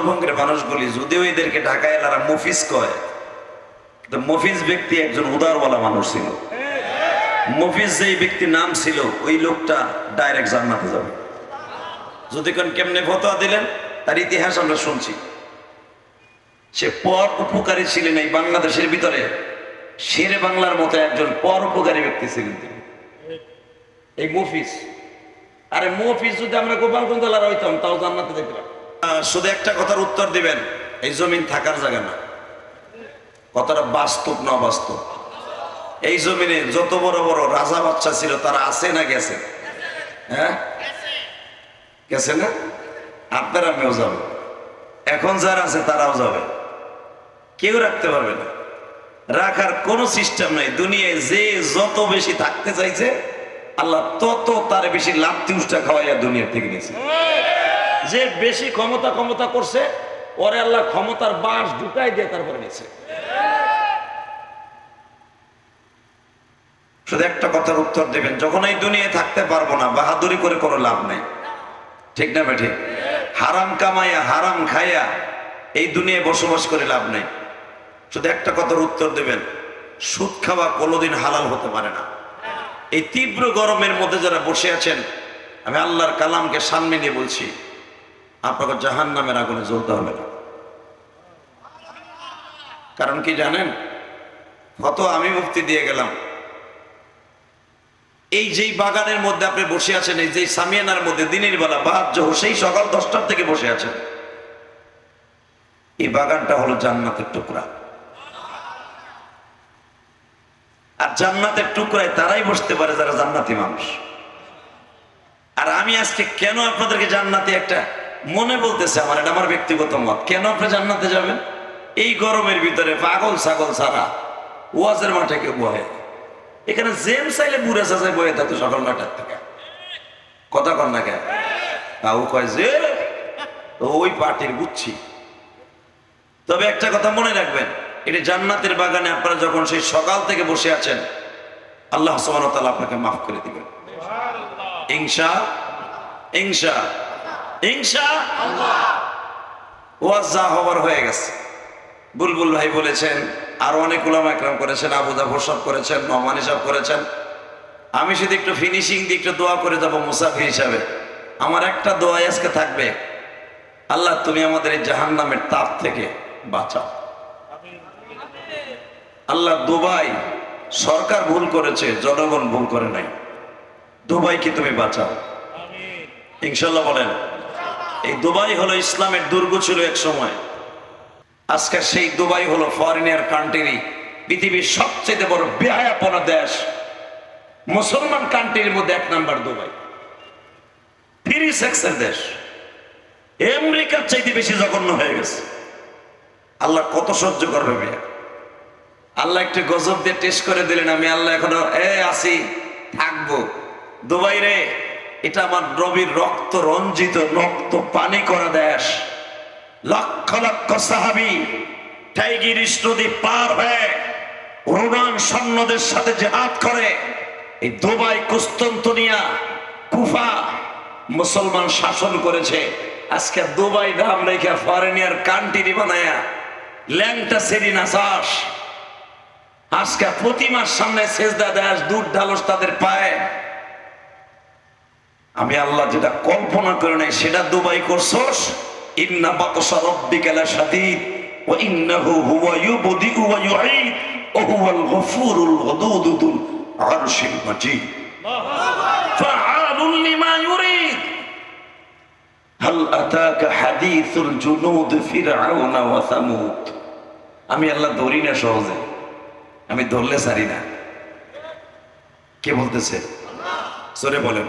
উত্তরবঙ্গের মানুষগুলি যদিও এদেরকে ঢাকায় এলারা মফিজ কয় তো মফিজ ব্যক্তি একজন উদারওয়ালা মানুষ ছিল। মফিজ যেই ব্যক্তির নাম ছিল, ওই লোকটা ডাইরেক্ট জান্নাতে যাবে। যদি কোন কেমনে ফতোয়া দিলেন, তার ইতিহাস আমরা শুনছি। সে পর উপকারী ছিলেন এই বাংলাদেশের ভিতরে। শেরে বাংলার মতো একজন পর উপকারী ব্যক্তি ছিলেন তিনি। এই মফিজ। আরে মফিজ যদি আমরা গোপালগঞ্জ জেলার হইতাম, তাও জান্নাতে দেখলাম। শুধু একটা কথার উত্তর দিবেন, এই জমিন থাকার জায়গা না। কথাটা বাস্তব না বাস্তব এই জমিনে যত বড় বড় রাজা বাচ্চা ছিল, তারা আছে না গেছে? হ্যাঁ? গেছে না? আপনারা আমিও যাবে। এখন যারা আছে, তারাও যাবে। কেউ রাখতে পারবে না। রাখার কোনো সিস্টেম নাই। দুনিয়ায় যে যত বেশি থাকতে চাইছে, আল্লাহ তত তার বেশি লাভ তিউসটা খাওয়াইয়া দুনিয়ার থেকে নিয়েছে। যে বেশি ক্ষমতা ক্ষমতা করছে, ওরে আল্লাহ ক্ষমতার বাস ঢুকাই দিয়ে তারপরে নিয়েছে শুধু একটা কথার উত্তর দেবেন, যখন এই দুনিয়ায় থাকতে পারব না, বাহাদুরি করে কোনো লাভ নেই। ঠিক না বেঠে হারাম কামাইয়া, হারাম খাইয়া এই দুনিয়ায় বসবাস করে লাভ নেই। শুধু একটা কথার উত্তর দেবেন, সুদ খাওয়া কোনোদিন হালাল হতে পারে না। এই তীব্র গরমের মধ্যে যারা বসে আছেন, আমি আল্লাহর কালামকে সামনে নিয়ে বলছি আপনাকে জাহান নামের আগুনে জ্বলতে হবে না। কারণ কি জানেন? কত আমি মুক্তি দিয়ে গেলাম। এই যেই বাগানের মধ্যে আপনি বসে আছেন, এই যে সামিয়ানার মধ্যে দিনের বেলা বাদ জোহর, সেই সকাল দশটার থেকে বসে আছেন। এই বাগানটা হলো জান্নাতের টুকরা। আর জান্নাতের টুকরায় তারাই বসতে পারে যারা জান্নাতি মানুষ। আর আমি আজকে কেন আপনাদেরকে জান্নাতি একটা মনে বলতেছে আমার, এটা আমার ব্যক্তিগত মত। কেন আপনি জান্নাতে যাবেন? এই গরমের ভিতরে পাগল ছাগল ছাড়া। ওয়াজের মাঠে কেউ বহে। এখানে জেম চাইলে বুড়ে চাচাই বয়ে থাকতো সকাল নয়টার থেকে। কথা কর না কেন? তাও কয় যে ওই পার্টির বুঝছি তবে একটা কথা মনে রাখবেন, এটি জান্নাতের বাগানে আপনারা যখন সেই সকাল থেকে বসে আছেন, আল্লাহ সুবহানাহু আপনাকে মাফ করে দিবেন। ইনশা ইনশা। ইনশা ওয়াজ যা হবার হয়ে গেছে। বুলবুল ভাই বলেছেন, আর অনেক উলামা একরাম করেছেন, আবু জাফর সব করেছেন, নমান হিসাব করেছেন। আমি শুধু একটু ফিনিশিং দিয়ে একটু দোয়া করে যাব মুসাফি হিসাবে। আমার একটা দোয়া আজকে থাকবে, আল্লাহ তুমি আমাদের এই জাহান নামের তাপ থেকে বাঁচাও। আল্লাহ দুবাই সরকার ভুল করেছে, জনগণ ভুল করে নাই। দুবাইকে তুমি বাঁচাও। ইনশাল্লাহ বলেন। এই দুবাই হলো ইসলামের দুর্গ ছিল এক সময়। আজকে সেই দুবাই হলো ফরেনিয়ার কান্ট্রি পৃথিবীর সবচেয়ে বড় বেহায়াপনা দেশ। মুসলমান কান্ট্রির মধ্যে এক নাম্বার দুবাই। ফ্রি সেক্সের দেশ। আমেরিকার চাইতে বেশি জঘন্য হয়ে গেছে। আল্লাহ কত সহ্য করবে মেয়ে আল্লাহ একটু গজব দিয়ে টেস্ট করে দিলেন আমি। আল্লাহ এখনও, এ, আসি, থাকব। দুবাই রে। এটা আমার রবির রক্ত রঞ্জিত, রক্ত পানি করা দেশ। লক্ষ লক্ষ সাহাবি টাইগিরিস নদী পার হয়ে রোমান সৈন্যদের সাথে জেহাদ করে এই দুবাই কুস্তন্তনিয়া কুফা মুসলমান শাসন করেছে। আজকে দুবাই নাম রেখে ফরেনিয়ার কান্ট্রি বানায়া ল্যাংটা সেরি নাচাস। আজকে প্রতিমার সামনে সেজদা দেশ, দুধ, ঢালস তাদের পায়ে। আমি আল্লাহ যেটা কল্পনা করে নাই, সেটা দুবাই করছস? ইন্না বাতসা রব্বিকা লাশাদীদ ওয়া ইন্নাহু হুয়া ইউবদিউ ওয়া ইউঈদ, ওয়া হুয়াল গফুরুল ওয়াদুদুল আরশিল মাজিদ। ফাআলুন লিমা ইউরিদ। হাল আতাকা হাদিসুল জুনুদ ফিরআউন ওয়া সামুদ। আমি আল্লাহ ধরি না সহজে। আমি ধরলে সারি না। কে বলতেছে? সরে বলেন।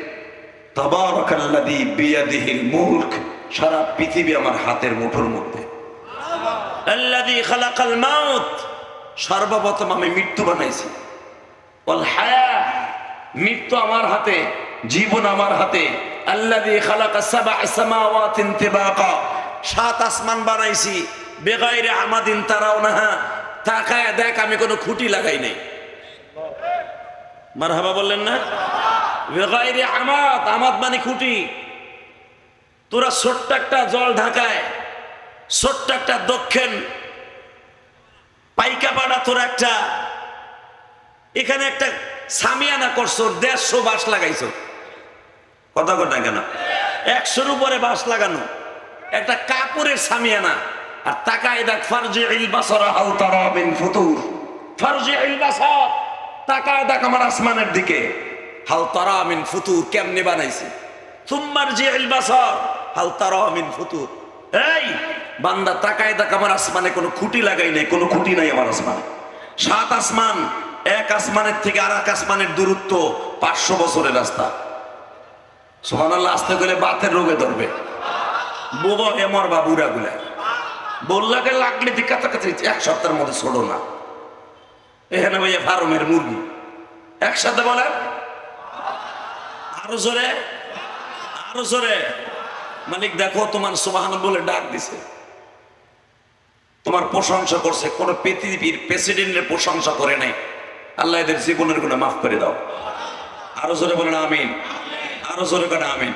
সারা পৃথিবী আমার হাতের মুঠোর মধ্যে। আল্লাযী খালাকাল সর্বপ্রথম আমি মৃত্যু বানাইছি। হায়া, মৃত্যু আমার হাতে, জীবন আমার হাতে। তিবাকা, সাত আসমান বানাইছি। তাকায় দেখ আমি কোনো খুঁটি লাগাই নাই। মারহাবা বললেন না? বেগাইরে আমাদ আমাদ মানে খুঁটি। তোরা ছোট্ট একটা জল ঢাকায়, ছোট্ট একটা দক্ষিণ, পাইকা পাড়া তোর একটা, এখানে একটা সামিয়ানা করছ, দেড়শো বাস লাগাইছো। কথা কথা কেন? একশোর উপরে বাস লাগানো। একটা কাপড়ের সামিয়ানা। আর তাকায় দেখ ফারজি ইল বাসরা হাল তারা বিন ফুতুর। ফারজি ইল বাসর, তাকায় দেখ আমার আসমানের দিকে। হাল তারা মিন ফুতুর কেমনে বানাইছি? জি ইল বাসর, হাল তারা মিন ফুতুর। এই, বান্দা তাকায় দেখ, আমার আসমানে কোনো খুঁটি লাগাই নাই, কোনো খুঁটি নাই আমার আসমানে। সাত আসমান, এক আসমানের থেকে আর এক আসমানের দূরত্ব পাঁচশো বছরের রাস্তা। সোহানাল্লাহ আসতে গেলে বাতের রোগে ধরবে। বোবা এমর বা বুড়া গুলা। বললাকে লাগলে যে কাছাকাছি এক সপ্তাহের মধ্যে ছোড়ো না। এখানে ভাইয়া ফার্মের মুরগি। একসাথে বলে আরও জোরে আরও জোরে। মালিক, দেখো তোমার সুবাহান বলে ডাক দিছে। তোমার প্রশংসা করছে, কোন পৃথিবীর প্রেসিডেন্টের প্রশংসা করে নাই। আল্লাহ এদের জীবনের গুণে মাফ করে দাও। আরও জোরে না আমিন। আরও জোরে করে আমিন।